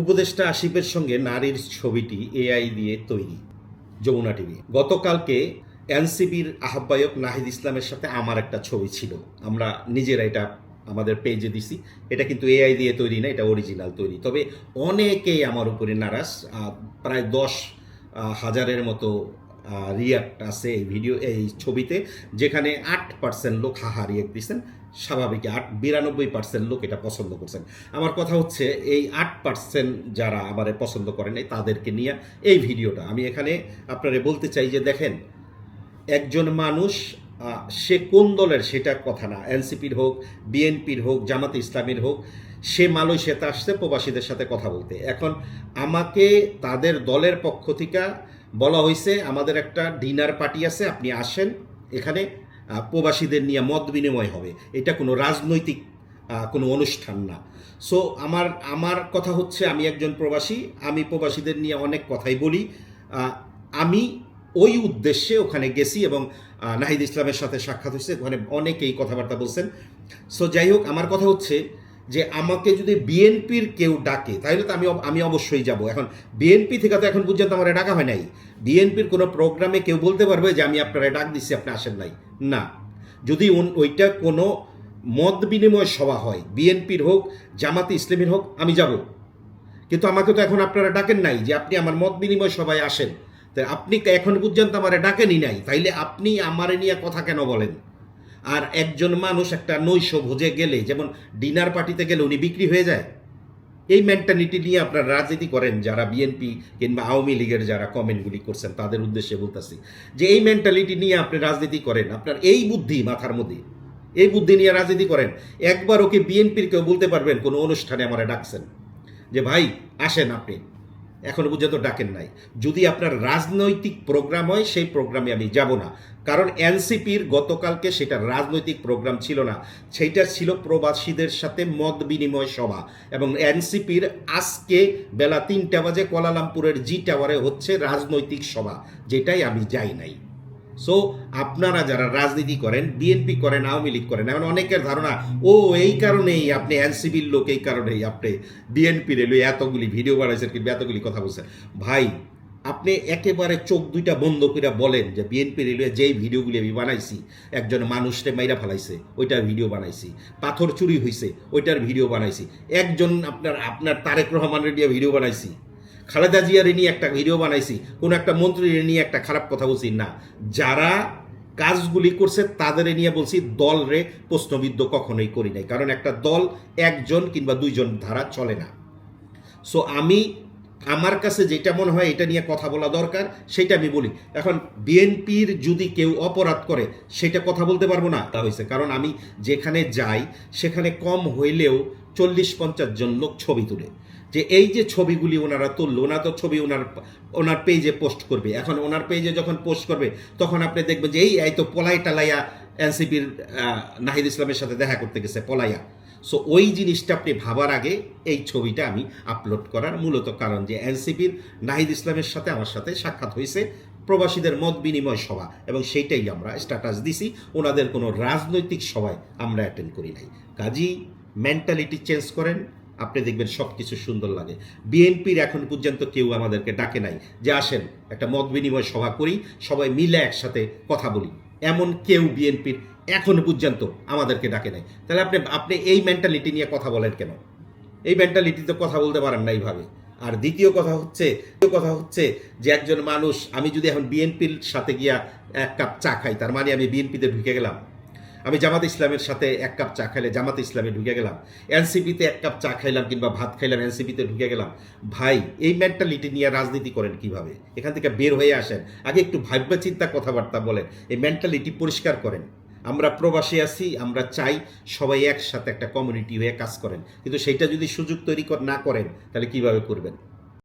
উপদেষ্টা আসিফের সঙ্গে নারীর ছবিটি এআই দিয়ে তৈরি, যমুনা টিভি। গতকালকে এনসিপির আহ্বায়ক নাহিদ ইসলামের সাথে আমার একটা ছবি ছিল। আমরা নিজেরা এটা আমাদের পেজে দিছি। এটা কিন্তু এআই দিয়ে তৈরি না, এটা অরিজিনাল তৈরি। তবে অনেকেই আমার উপরে নারাজ। প্রায় দশ হাজারের মতো রিয়াক্ট আছে এই ভিডিও, এই ছবিতে, যেখানে আট পার্সেন্ট লোক হাহা রিয়াক্ট দিচ্ছেন স্বাভাবিক, আট বিরানব্বই পার্সেন্ট লোক এটা পছন্দ করছেন। আমার কথা হচ্ছে, এই আট পার্সেন্ট যারা আমার পছন্দ করেন তাদেরকে নিয়ে এই ভিডিওটা। আমি এখানে আপনারা বলতে চাই যে দেখেন, একজন মানুষ সে কোন দলের সেটা কথা না। এনসিপির হোক, বিএনপির হোক, জামাতে ইসলামীর হোক, সে মালয়েশিয়াতে আসছে, প্রবাসীদের সাথে কথা বলতে। এখন আমাকে তাদের দলের পক্ষ থেকে বলা হয়েছে আমাদের একটা ডিনার পার্টি আছে, আপনি আসেন এখানে। প্রবাসীদের নিয়ে মত বিনিময় হবে। এটা কোনো রাজনৈতিক কোনো অনুষ্ঠান না। সো আমার আমার কথা হচ্ছে আমি একজন প্রবাসী, আমি প্রবাসীদের নিয়ে অনেক কথাই বলি। আমি ওই উদ্দেশ্যে ওখানে গেছি এবং নাহিদ ইসলামের সাথে সাক্ষাৎ হয়েছে, ওখানে অনেকেই কথাবার্তা বলছেন। সো যাই হোক, আমার কথা হচ্ছে যে আমাকে যদি বিএনপির কেউ ডাকে, তাহলে তো আমি আমি অবশ্যই যাব। এখন বিএনপি থেকে তো এখন পর্যন্ত আমার ডাকা হয় নাই। বিএনপির কোনো প্রোগ্রামে কেউ বলতে পারবে যে আমি আপনারা ডাক দিচ্ছি আপনি আসেন নাই। না। যদি ওইটা কোনো মত বিনিময় সভা হয়, বিএনপির হোক, জামাতে ইসলামীর হোক, আমি যাব। কিন্তু আমাকে তো এখন আপনারা ডাকেন নাই যে আপনি আমার মত বিনিময় সভায় আসেন। তো আপনি এখন পর্যন্ত আমার ডাকেনই নাই। তাইলে আপনি আমারে নিয়ে কথা কেন বলেন? আর একজন মানুষ একটা নৈশ ভোজে গেলে, যেমন ডিনার পার্টিতে গেলে উনি বিক্রি হয়ে যায়। এই মেন্টালিটি নিয়ে আপনারা রাজনীতি করেন, যারা বিএনপি কিংবা আওয়ামী লীগের যারা কমেন্টগুলি করছেন, তাদের উদ্দেশ্যে বলতেছি যে এই মেন্টালিটি নিয়ে আপনি রাজনীতি করেন। আপনার এই বুদ্ধি মাথার মধ্যে, এই বুদ্ধি নিয়ে রাজনীতি করেন। একবার ওকে বিএনপির কেউ বলতে পারবেন, কোনো অনুষ্ঠানে আমারে ডাকছেন, যে ভাই, আসেন আপনি। এখনও পর্যন্ত ডাকেন নাই। যদি আপনার রাজনৈতিক প্রোগ্রাম হয়, সেই প্রোগ্রামে আমি যাব না। কারণ এনসিপির গতকালকে সেটা রাজনৈতিক প্রোগ্রাম ছিল না। সেইটা ছিল প্রবাসীদের সাথে মত বিনিময় সভা। এবং এনসিপির আজকে বেলা তিনটা বাজে কোয়ালালামপুরের জি টাওয়ারে হচ্ছে রাজনৈতিক সভা, যেটাই আমি যাই নাই। সো আপনারা যারা রাজনীতি করেন বিএনপি করেন, আওয়ামী লীগ করেন, এমন অনেকের ধারণা, ও, এই কারণেই আপনি এনসিবির লোক, এই কারণেই আপনি বিএনপির এলো, এতগুলি ভিডিও বানাইছেন, কিংবা এতগুলি কথা বলছেন। ভাই, আপনি একেবারে চোখ দুইটা বন্ধ করে বলেন যে বিএনপি রেলওয়ে যেই ভিডিওগুলি আমি বানাইছি, একজন মানুষকে মাইরা ফেলাইছে, ওইটার ভিডিও বানাইছি, পাথর চুরি হয়েছে ওইটার ভিডিও বানাইছি, একজন আপনার আপনার তারেক রহমানের নিয়ে ভিডিও বানাইছি। খালেদা জিয়ার নিয়ে একটা ভিডিও বানাইছি, কোনো একটা মন্ত্রীর নিয়ে একটা খারাপ কথা বলছি না। যারা কাজগুলি করছে তাদের নিয়ে বলছি দল রে প্রশ্নবিদ্ধ কখনোই করি নাই, কারণ একটা দল একজন কিংবা দুইজন ধারা চলে না। সো আমি, আমার কাছে যেটা মনে হয় এটা নিয়ে কথা বলা দরকার, সেটা আমি বলি। এখন বিএনপির যদি কেউ অপরাধ করে, সেটা কথা বলতে পারব না, তা হয়েছে কারণ আমি যেখানে যাই, সেখানে কম হইলেও চল্লিশ পঞ্চাশ জন লোক ছবি তুলে। যে এই যে ছবিগুলি ওনারা তুললো, ওনার তো ছবি ওনার ওনার পেজে পোস্ট করবে। এখন ওনার পেজে যখন পোস্ট করবে, তখন আপনি দেখবেন যে এই এই তো পলাই টালাইয়া এনসিপির নাহিদ ইসলামের সাথে দেখা করতে গেছে, পলাইয়া। সো ওই জিনিসটা আপনি ভাবার আগে এই ছবিটা আমি আপলোড করার মূলত কারণ যে এনসিপির নাহিদ ইসলামের সাথে আমার সাথে সাক্ষাৎ হয়েছে প্রবাসীদের মত বিনিময় সভা এবং সেইটাই আমরা স্ট্যাটাস দিছি। ওনাদের কোনো রাজনৈতিক সভায় আমরা অ্যাটেন্ড করি নাই। কাজী মেন্টালিটি চেঞ্জ করেন আপনি দেখবেন সব কিছু সুন্দর লাগে। বিএনপির এখন পর্যন্ত কেউ আমাদেরকে ডাকে নাই যে আসেন, একটা মত বিনিময় সভা করি, সবাই মিলে একসাথে কথা বলি। এমন কেউ বিএনপির এখন পর্যন্ত আমাদেরকে ডাকে নাই। তাহলে আপনি আপনি এই মেন্টালিটি নিয়ে কথা বলেন কেন? এই মেন্টালিটিতে কথা বলতে পারেন না এইভাবে। আর দ্বিতীয় কথা হচ্ছে কথা হচ্ছে যে একজন মানুষ, আমি যদি এখন বিএনপির সাথে গিয়া এক কাপ চা খাই, তার মানে আমি বিএনপিতে ঢুকে গেলাম। আমি জামাত ইসলামের সাথে এক কাপ চা খাইলে জামাত ইসলামে ঢুকে গেলাম। এনসিপিতে এক কাপ চা খাইলাম কিংবা ভাত খাইলাম, এনসিপিতে ঢুকে গেলাম। ভাই, এই মেন্টালিটি নিয়ে রাজনীতি করেন কীভাবে? এখান থেকে বের হয়ে আসেন। আগে একটু ভাব্য চিন্তা কথাবার্তা বলেন। এই মেন্টালিটি পরিষ্কার করেন। আমরা প্রবাসী আছি, আমরা চাই সবাই একসাথে একটা কমিউনিটি হয়ে কাজ করেন। কিন্তু সেইটা যদি সুযোগ তৈরি না করেন, তাহলে কীভাবে করবেন?